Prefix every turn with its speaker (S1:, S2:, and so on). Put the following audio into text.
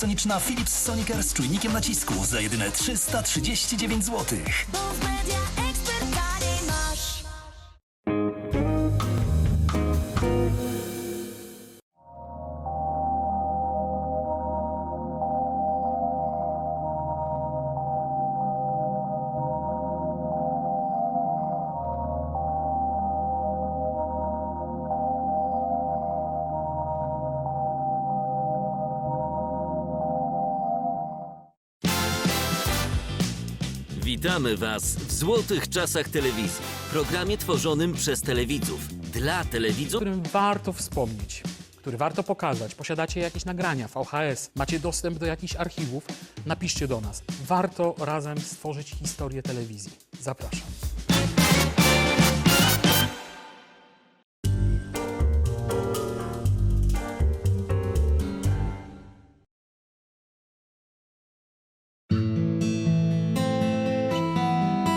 S1: Soniczna Philips Sonicare z czujnikiem nacisku za jedyne 339 zł.
S2: Witamy Was w Złotych Czasach Telewizji, programie tworzonym przez telewidzów, dla telewidzów
S3: którym warto wspomnieć, który warto pokazać. Posiadacie jakieś nagrania VHS, macie dostęp do jakichś archiwów, napiszcie do nas. Warto razem stworzyć historię telewizji. Zapraszam.